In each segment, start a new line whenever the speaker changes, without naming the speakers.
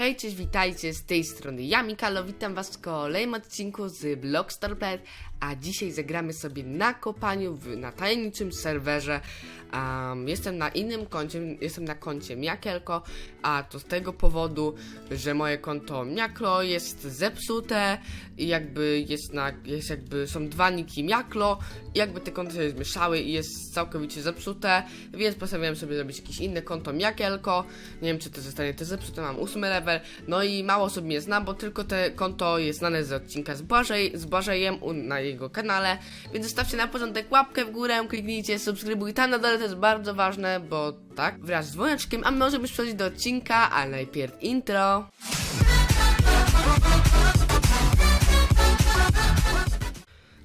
Hej, cześć, witajcie z tej strony. Ja, Mikalo, witam was w kolejnym odcinku z Blockstar.pl, a dzisiaj zagramy sobie na kopaniu w, na tajemniczym serwerze. Um, jestem na innym koncie, jestem na koncie Miakielko, a to z tego powodu, że moje konto Miaklo jest zepsute i jakby jest na, jest jakby, są dwa niki Miaklo i jakby te konta się zmieszały i jest całkowicie zepsute, więc postanowiłem sobie zrobić jakieś inne konto Miakielko, nie wiem czy to zostanie też zepsute, mam ósmy level, no i mało osób mnie zna, bo tylko te konto jest znane z odcinka z, Błażej, z Błażejem na jego kanale, więc zostawcie na początek łapkę w górę, kliknijcie subskrybuj tam na dole, to jest bardzo ważne, bo tak, wraz z dzwoneczkiem, a my możemy przechodzić do odcinka, ale najpierw intro.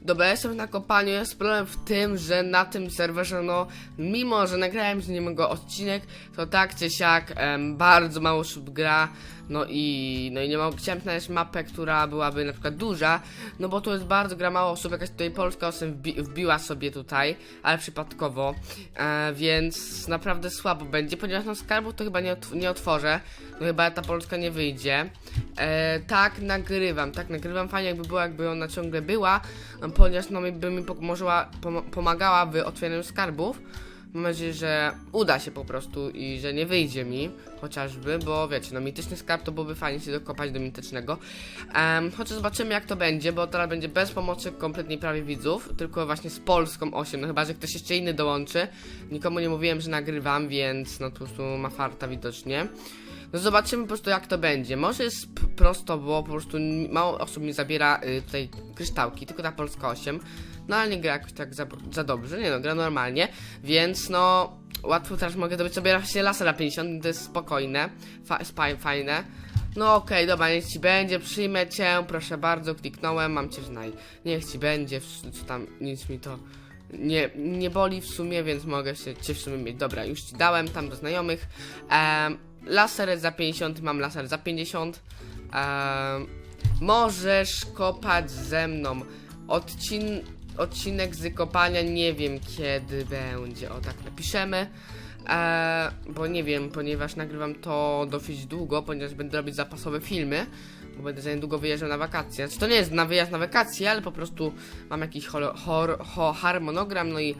Dobra, jestem na kopaniu, jest problem w tym, że na tym serwerze, no, mimo, że nagrałem z niego odcinek, to tak czy siak em, bardzo mało osób gra, no i, no i nie mogę, chciałem znaleźć mapę, która byłaby na przykład duża, no bo tu jest bardzo gra mało osób, jakaś tutaj polska osób wbi wbiła sobie tutaj, ale przypadkowo, e, więc naprawdę słabo będzie, ponieważ no skarbu to chyba nie, otw nie otworzę, no chyba ta polska nie wyjdzie. E, tak, nagrywam, tak, nagrywam fajnie jakby była, jakby ona ciągle była, ponieważ no, by mi pomożła, pom pomagała w otwieraniu skarbów. Mam nadzieję, że uda się po prostu i że nie wyjdzie mi chociażby, bo wiecie, no mityczny skarb to byłoby fajnie się dokopać do mitycznego. Um, chociaż zobaczymy jak to będzie, bo teraz będzie bez pomocy kompletnie prawie widzów, tylko właśnie z Polską 8, no chyba, że ktoś jeszcze inny dołączy. Nikomu nie mówiłem, że nagrywam, więc no po prostu ma farta widocznie. No zobaczymy po prostu jak to będzie. Może jest prosto, bo po prostu mało osób mi zabiera y, tutaj kryształki, tylko ta Polska 8. No ale nie gra jakoś tak za, za dobrze, nie no, gra normalnie, więc no łatwo teraz mogę zdobyć sobie właśnie lasera 50, to jest spokojne, fa fajne. No okej, dobra, niech ci będzie, przyjmę cię, proszę bardzo, kliknąłem, mam cię znaj. Niech ci będzie, co tam, nic mi to nie, nie boli w sumie, więc mogę się cię w sumie mieć. Dobra, już ci dałem tam do znajomych. Em, laser za 50, mam laser za 50. Em, możesz kopać ze mną. Odcin odcinek z kopania nie wiem kiedy będzie. O tak napiszemy. E, bo nie wiem, ponieważ nagrywam to dosyć długo, ponieważ będę robić zapasowe filmy, bo będę za niedługo wyjeżdżał na wakacje. Znaczy to nie jest na wyjazd na wakacje, ale po prostu mam jakiś holo, hor, ho, harmonogram, no i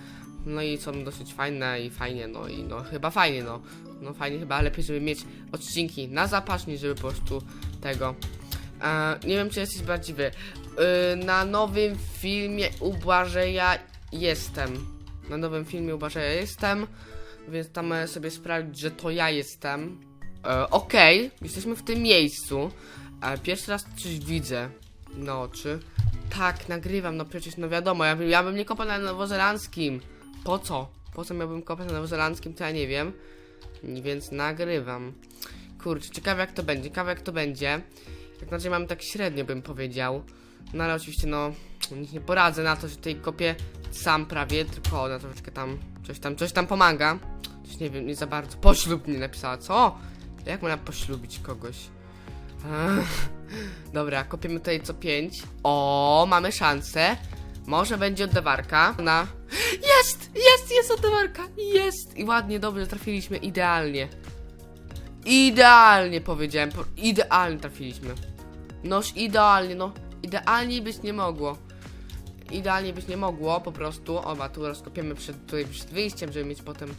no i są dosyć fajne i fajnie, no i no chyba fajnie, no. No fajnie chyba, lepiej żeby mieć odcinki na zapas, niż żeby po prostu tego. E, nie wiem czy jesteś prawdziwy. Y, na nowym filmie u Błażeja jestem. Na nowym filmie u Błażeja jestem, więc tam sobie sprawdzić, że to ja jestem. E, Okej, jesteśmy w tym miejscu. E, pierwszy raz coś widzę na oczy. Tak, nagrywam, no przecież, no wiadomo, ja bym, ja bym nie kopał na nowozelandzkim. Po co? Po co miałbym kopać na nowozelandzkim, to ja nie wiem. Więc nagrywam. Kurczę, ciekawe jak to będzie, ciekawe jak to będzie. Jak na razie mam tak średnio bym powiedział. No ale oczywiście no, nic nie poradzę na to, że tej kopię sam prawie, tylko na troszeczkę tam, coś tam, coś tam pomaga. Coś nie wiem, nie za bardzo. Poślub mnie napisała, co? Jak można poślubić kogoś? Dobra, kopiemy tutaj co pięć. O, mamy szansę. Może będzie oddawarka na... Jest! Jest! Jest oddawarka! Jest! I ładnie, dobrze, trafiliśmy idealnie. Idealnie powiedziałem, po- idealnie trafiliśmy. Noż idealnie, no. Idealnie być nie mogło. Idealnie być nie mogło, po prostu. Oba, tu rozkopiemy przed, tutaj przed wyjściem, żeby mieć potem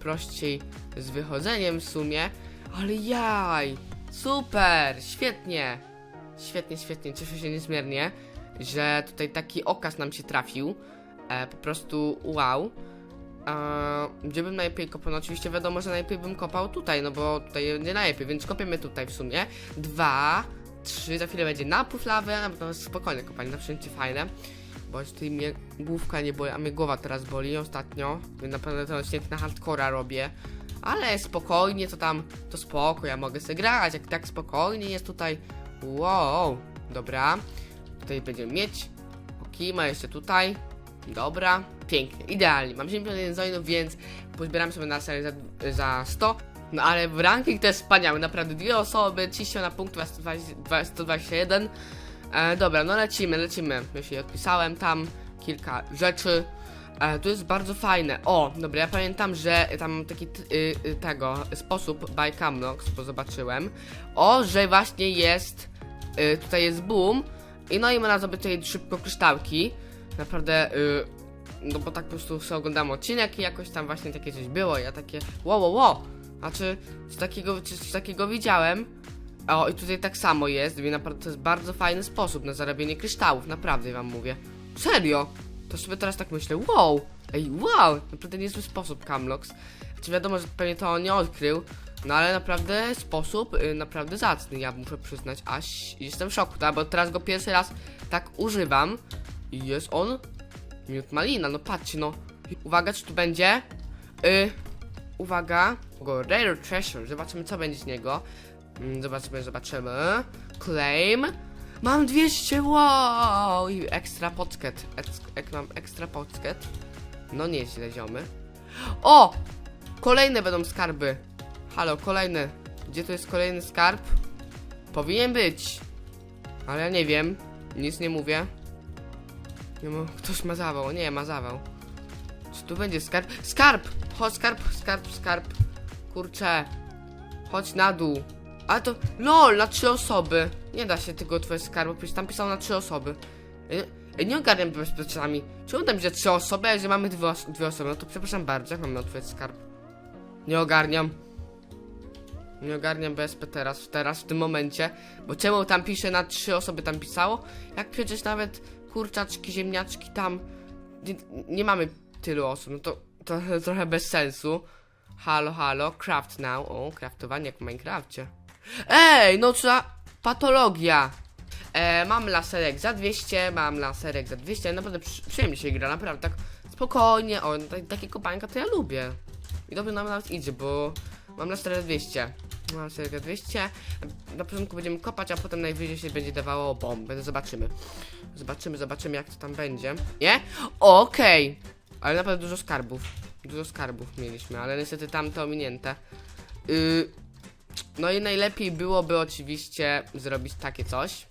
prościej z wychodzeniem w sumie. Ale jaj! Super! Świetnie! Świetnie, świetnie. Cieszę się niezmiernie, że tutaj taki okaz nam się trafił. E, po prostu wow. Eee, gdzie bym najlepiej kopał? No oczywiście wiadomo, że najlepiej bym kopał tutaj, no bo tutaj nie najlepiej, więc kopiemy tutaj w sumie. Dwa, trzy, za chwilę będzie napływ lawy, a jest spokojne kopanie, zawsze będzie fajne. Bo tutaj mnie główka nie boli, a mnie głowa teraz boli ostatnio. Na pewno ten odcinek na hardcora robię. Ale spokojnie, to tam, to spoko, ja mogę sobie grać, jak tak spokojnie jest tutaj. Wow, dobra. Tutaj będziemy mieć. Ok, ma jeszcze tutaj. Dobra, pięknie, idealnie. Mam 71 zoinów, więc pozbieram sobie na serię za, za 100. No ale ranking to jest wspaniały, naprawdę dwie osoby, ciśnią na punkt 120 121. E, dobra, no lecimy, lecimy. Się odpisałem tam kilka rzeczy. E, to jest bardzo fajne. O, dobra, ja pamiętam, że tam taki y, y, tego sposób by Camlox, bo zobaczyłem. O, że właśnie jest. Y, tutaj jest boom. I no i można zrobić tutaj szybko kryształki. Naprawdę. Y, no bo tak po prostu sobie oglądam odcinek i jakoś tam właśnie takie coś było. Ja takie. Wow, wow, wow. Znaczy, coś takiego, coś, takiego widziałem. O, i tutaj tak samo jest, więc naprawdę to jest bardzo fajny sposób na zarabianie kryształów, naprawdę wam mówię. Serio! To sobie teraz tak myślę, wow! Ej, wow! Naprawdę niezły sposób, Camlox. Znaczy wiadomo, że pewnie to on nie odkrył, no ale naprawdę sposób y, naprawdę zacny, ja muszę przyznać, aż jestem w szoku, tak? Bo teraz go pierwszy raz tak używam i jest on miód malina, no patrzcie, no. Uwaga, czy tu będzie? Y, uwaga. Go Rare Treasure, zobaczymy co będzie z niego. Mm, Zobaczymy, zobaczymy. Claim. Mam 200, wow! I ekstra pocket. Ek, mam ekstra pocket. No nieźle, ziomy. O! Kolejne będą skarby. Halo, kolejne. Gdzie to jest kolejny skarb? Powinien być. Ale ja nie wiem. Nic nie mówię. Ktoś ma zawał. Nie, ma zawał. Czy tu będzie skarb? Skarb! Chodź, skarb, skarb, skarb. Kurczę. Chodź na dół. Ale to. LOL, na trzy osoby. Nie da się tego twoje skarbu, przecież tam pisał na trzy osoby. Nie ogarniam bezpieczami. Czemu tam, że trzy osoby, a że mamy dwie, os- dwie osoby? No to przepraszam bardzo, jak mam na twoje skarb? Nie ogarniam. Nie ogarniam BSP teraz, teraz, w tym momencie. Bo czemu tam pisze na trzy osoby tam pisało? Jak przecież nawet kurczaczki, ziemniaczki tam. Nie, nie mamy tylu osób, no to, to trochę bez sensu. Halo, halo, craft now. O, craftowanie jak w Minecrafcie. Ej, no trzeba... Patologia. E, mam laserek za 200, mam laserek za 200, naprawdę przy, przyjemnie się gra, naprawdę tak spokojnie, o, tak, takie kopanka to ja lubię. I dobrze nam nawet idzie, bo mam laserek za 200. Mam laserek za 200, na początku będziemy kopać, a potem najwyżej się będzie dawało bombę, zobaczymy. Zobaczymy, zobaczymy jak to tam będzie. Nie? Okej. Ale naprawdę dużo skarbów. Dużo skarbów mieliśmy, ale niestety tam to ominięte. Yy, no i najlepiej byłoby oczywiście zrobić takie coś.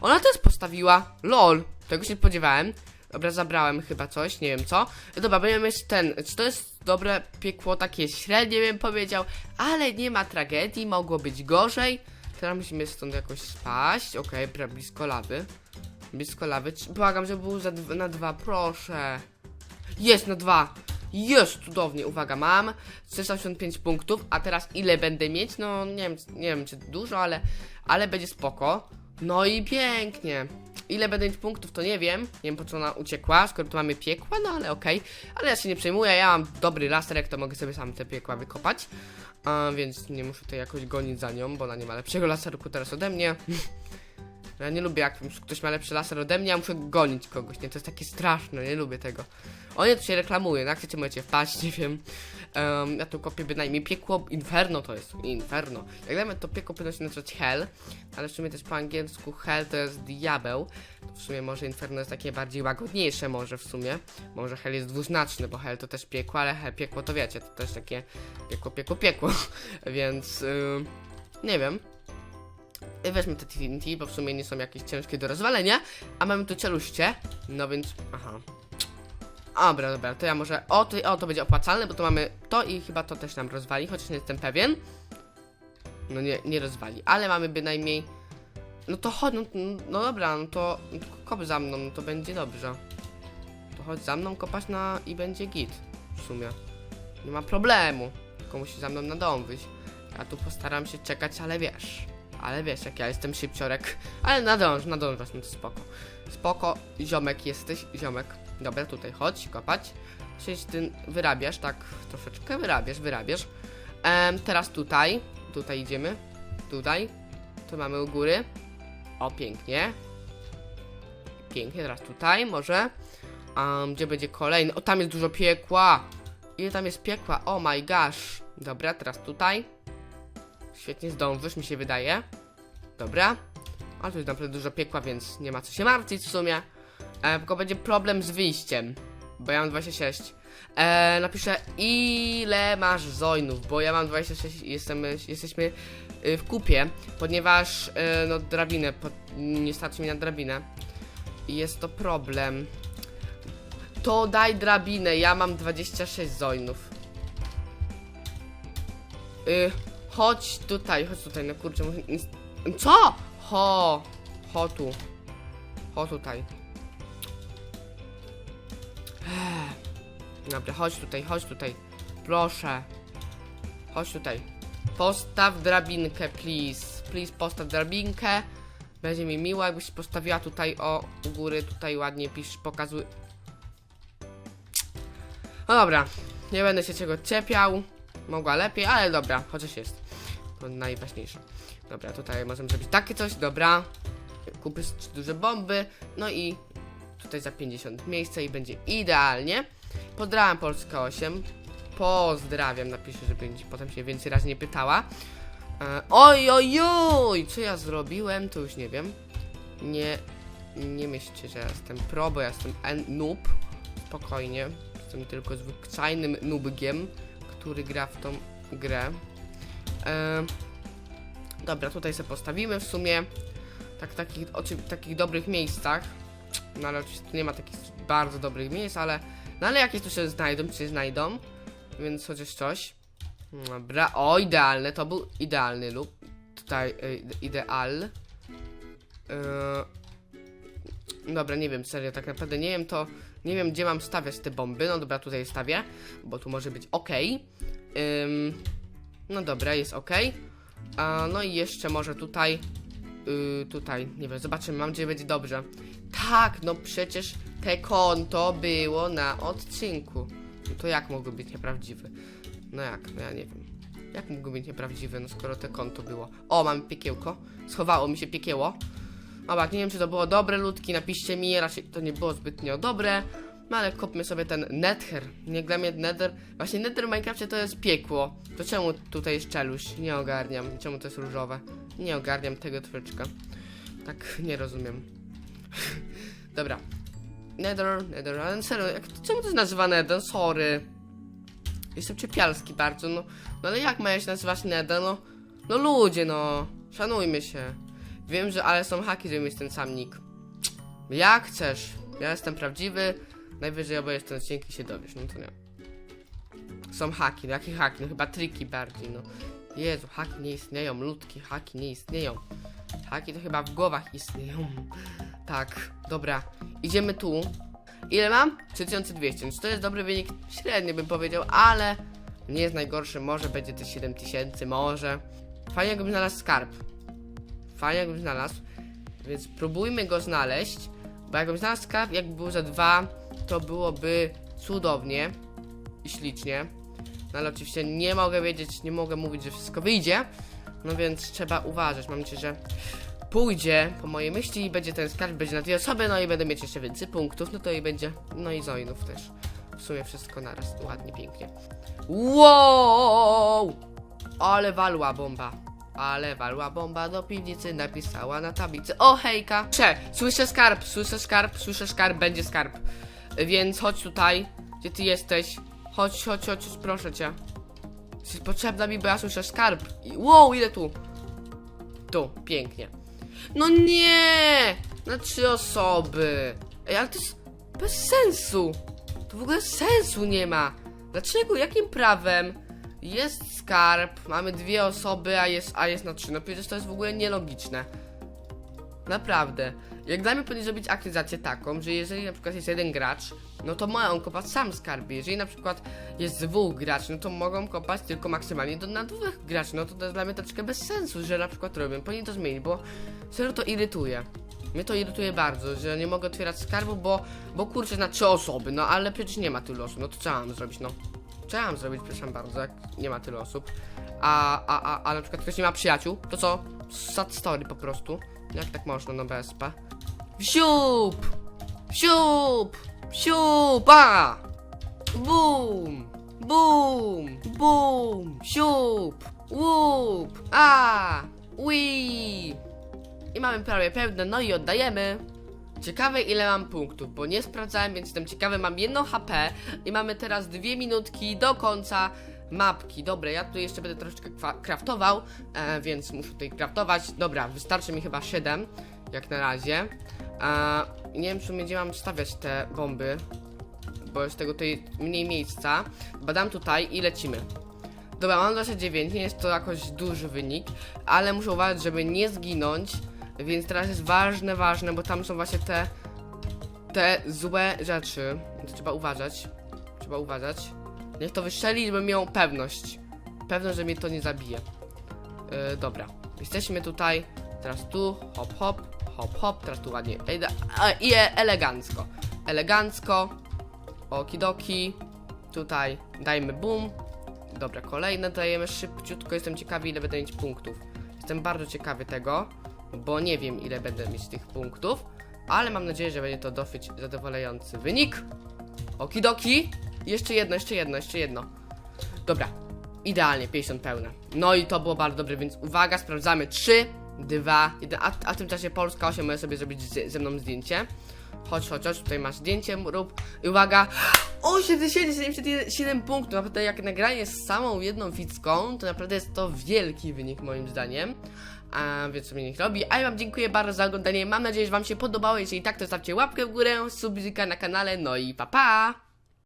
Ona też postawiła. LOL. Tego się spodziewałem. Dobra, zabrałem chyba coś, nie wiem co. Dobra, będziemy mieć ten. Czy to jest dobre piekło takie średnie, bym powiedział, ale nie ma tragedii, mogło być gorzej. Teraz musimy stąd jakoś spaść. Okej, okay, blisko lawy. Blisko lawy. Błagam, żeby był za na dwa, proszę. Jest na dwa. Jest cudownie, uwaga, mam 385 punktów, a teraz ile będę mieć? No nie wiem, nie wiem czy dużo, ale, ale będzie spoko. No i pięknie. Ile będę mieć punktów, to nie wiem. Nie wiem po co ona uciekła, skoro tu mamy piekła, no ale okej. Ale ja się nie przejmuję, ja mam dobry laserek, to mogę sobie sam te piekła wykopać. A, więc nie muszę tutaj jakoś gonić za nią, bo ona nie ma lepszego laserku teraz ode mnie. Ja nie lubię, jak ktoś ma lepszy laser ode mnie, a muszę gonić kogoś, nie? To jest takie straszne, nie lubię tego. Oni tu się reklamują, jak chcecie możecie wpaść, nie wiem. Em, ja tu kopię bynajmniej piekło, inferno to jest, inferno. Jak wiemy, to piekło powinno się nazywać hell, ale w sumie też po angielsku hell to jest diabeł. To w sumie może inferno jest takie bardziej łagodniejsze może w sumie. Może hell jest dwuznaczny, bo hell to też piekło, ale hell, piekło to wiecie, to też takie piekło, piekło, piekło. Więc, nie wiem. I Weźmy te TNT, bo w sumie nie są jakieś ciężkie do rozwalenia. A mamy tu cieluście. No więc. Aha. Dobra, dobra, to ja może. O to, o, to będzie opłacalne, bo to mamy to i chyba to też nam rozwali, chociaż nie jestem pewien. No nie, nie rozwali, ale mamy bynajmniej. No to chodź, no, no dobra, no to no to kop za mną, no to będzie dobrze. To chodź za mną, kopać na i będzie git. W sumie. Nie ma problemu. Tylko musi za mną na dom wyjść. Ja tu postaram się czekać, ale wiesz. Ale wiesz, jak ja jestem szybciorek. Ale nadąż, nadążasz, no to spoko. Spoko, ziomek jesteś, ziomek. Dobra, tutaj chodź, kopać. Czyli ty wyrabiasz, tak troszeczkę wyrabiasz, wyrabiasz. Em, teraz tutaj, tutaj idziemy. Tutaj. Tu mamy u góry. O, pięknie. Pięknie, teraz tutaj może. Um, gdzie będzie kolejny? O, tam jest dużo piekła. Ile tam jest piekła? Oh my gosh. Dobra, teraz tutaj. Świetnie zdążysz, mi się wydaje. Dobra. Ale tu jest naprawdę dużo piekła, więc nie ma co się martwić w sumie. E, tylko będzie problem z wyjściem. Bo ja mam 26. E, napiszę ile masz zojnów, bo ja mam 26 i jestem, jesteśmy y, w kupie, ponieważ y, no drabinę, po, nie starczy mi na drabinę. I jest to problem. To daj drabinę, ja mam 26 zojnów. Y, chodź tutaj, chodź tutaj, no kurczę, Co? Ho, ho tu. Ho tutaj. Dobra, chodź tutaj, chodź tutaj. Proszę. Chodź tutaj. Postaw drabinkę, please. Please, postaw drabinkę. Będzie mi miło, jakbyś postawiła tutaj o u góry, tutaj ładnie pisz, pokazuj. No dobra, nie będę się czego czepiał. Mogła lepiej, ale dobra, chociaż jest. To najważniejsze. Dobra, tutaj możemy zrobić takie coś, dobra. Kupisz duże bomby, no i tutaj za 50 miejsca i będzie idealnie. Pozdrawiam Polska 8. Pozdrawiam, napiszę, żeby potem się więcej razy nie pytała. E, oj, oj, oj, co ja zrobiłem, to już nie wiem. Nie, nie myślcie, że ja jestem pro, bo ja jestem noob. Spokojnie, jestem tylko zwyczajnym noobgiem, który gra w tą grę. E, dobra, tutaj sobie postawimy w sumie. Tak, takich, oczy, takich dobrych miejscach. No ale oczywiście nie ma takich bardzo dobrych miejsc, ale... No ale jakieś tu się znajdą, czy znajdą. Więc chociaż coś. Dobra, o idealne, to był idealny lub tutaj y, ideal. Yy, dobra, nie wiem, serio, tak naprawdę nie wiem to, nie wiem gdzie mam stawiać te bomby, no dobra, tutaj stawię, bo tu może być ok. Ym, no dobra, jest ok. A, no i jeszcze może tutaj, yy, tutaj, nie wiem, zobaczymy, mam nadzieję, będzie dobrze. Tak, no przecież te konto było na odcinku. No to jak mogło być nieprawdziwe? No jak? No ja nie wiem. Jak mógł być nieprawdziwy, no skoro te konto było? O, mamy piekiełko. Schowało mi się piekieło. Dobra, nie wiem czy to było dobre ludki, napiszcie mi, raczej to nie było zbytnio dobre. No ale kupmy sobie ten Nether. Nie dla mnie Nether. Właśnie Nether w Minecrafcie to jest piekło. To czemu tutaj jest czeluś? Nie ogarniam. Czemu to jest różowe? Nie ogarniam tego troszeczkę. Tak, nie rozumiem. Dobra. Nether, Nether, ale serio, jak, czemu to jest nazywa Nether? Sorry. Jestem czepialski bardzo, no. No ale jak ma się nazywać Nether, no? No ludzie, no. Szanujmy się. Wiem, że ale są haki, żeby mieć ten sam nick. Jak chcesz. Ja jestem prawdziwy. Najwyżej obejrzysz ten odcinek i się dowiesz, no to nie. Są haki, no jakie haki? No chyba triki bardziej, no. Jezu, haki nie istnieją, ludki, haki nie istnieją. Haki to chyba w głowach istnieją. Tak, dobra. Idziemy tu. Ile mam? 3200. Więc to jest dobry wynik. Średnio bym powiedział, ale nie jest najgorszy. Może będzie też 7000, może. Fajnie jakbym znalazł skarb. Fajnie jakbym znalazł. Więc próbujmy go znaleźć. Bo jakbym znalazł skarb, jakby był za dwa, to byłoby cudownie i ślicznie. No ale oczywiście nie mogę wiedzieć, nie mogę mówić, że wszystko wyjdzie. No więc trzeba uważać. Mam nadzieję, że pójdzie po mojej myśli i będzie ten skarb, będzie na dwie osoby, no i będę mieć jeszcze więcej punktów, no to i będzie, no i zoinów też. W sumie wszystko naraz, ładnie, pięknie. Wow! Ale walła bomba. Ale walła bomba do piwnicy, napisała na tablicy. O hejka! Cze, słyszę skarb, słyszę skarb, słyszę skarb, będzie skarb. Więc chodź tutaj, gdzie ty jesteś. Chodź, chodź, chodź, proszę cię. Jesteś potrzebna mi, bo ja słyszę skarb. I- Wow, ile tu? Tu, pięknie. No nie! Na trzy osoby. Ej, ale to jest bez sensu. To w ogóle sensu nie ma. Dlaczego? Jakim prawem? Jest skarb, mamy dwie osoby, a jest, a jest na trzy. No przecież to jest w ogóle nielogiczne. Naprawdę. Jak dla mnie powinni zrobić aktyzację taką, że jeżeli na przykład jest jeden gracz, no to ma on kopać sam skarby. Jeżeli na przykład jest dwóch graczy, no to mogą kopać tylko maksymalnie do, na dwóch graczy. No to to jest dla mnie troszeczkę bez sensu, że na przykład robią. Powinni to zmienić, bo serio to irytuje. Mnie to irytuje bardzo, że nie mogę otwierać skarbu, bo, bo kurczę na trzy osoby, no ale przecież nie ma tylu osób, no to co mam zrobić, no? Mam zrobić, przepraszam bardzo, jak nie ma tylu osób? A, a, a, a na przykład ktoś nie ma przyjaciół, to co? Sad story po prostu. Jak tak można, no BSP? Wsiup! Wsiup! Wsiup! A! Bum! Bum! Bum! Siup! Łup! A! Ui! I mamy prawie pełne, no i oddajemy. Ciekawe ile mam punktów, bo nie sprawdzałem, więc jestem ciekawy, mam jedno HP i mamy teraz dwie minutki do końca mapki. Dobra, ja tu jeszcze będę troszeczkę craftował, e, więc muszę tutaj craftować. Dobra, wystarczy mi chyba 7, jak na razie. E, nie wiem, czy gdzie mam stawiać te bomby. bo jest tego tutaj mniej miejsca. Badam tutaj i lecimy. Dobra, mam 29, nie jest to jakoś duży wynik, ale muszę uważać, żeby nie zginąć, więc teraz jest ważne, ważne, bo tam są właśnie te, te złe rzeczy, więc trzeba uważać, trzeba uważać. Niech to wystrzeli, żebym miał pewność, pewność, że mnie to nie zabije. Yy, dobra, jesteśmy tutaj, teraz tu, hop, hop, hop, hop, teraz tu ładnie, i e- elegancko, elegancko, okidoki, tutaj dajmy boom, Dobra, kolejne dajemy szybciutko. Jestem ciekawy, ile będę mieć punktów. Jestem bardzo ciekawy tego, bo nie wiem, ile będę mieć tych punktów, ale mam nadzieję, że będzie to dosyć zadowalający wynik. Okidoki. Jeszcze jedno, jeszcze jedno, jeszcze jedno. Dobra, idealnie, 50 pełne. No i to było bardzo dobre, więc uwaga, sprawdzamy. 3, 2, 1. A, a w tym czasie Polska 8 może sobie zrobić ze mną zdjęcie. Chodź, chodź, chodź, tutaj masz zdjęcie, rób. I uwaga, 87 punktów, naprawdę jak nagranie z samą jedną ficką, to naprawdę jest to wielki wynik moim zdaniem. A więc sobie niech robi. A ja wam dziękuję bardzo za oglądanie. Mam nadzieję, że wam się podobało. Jeżeli tak, to zostawcie łapkę w górę, subika na kanale, no i pa pa!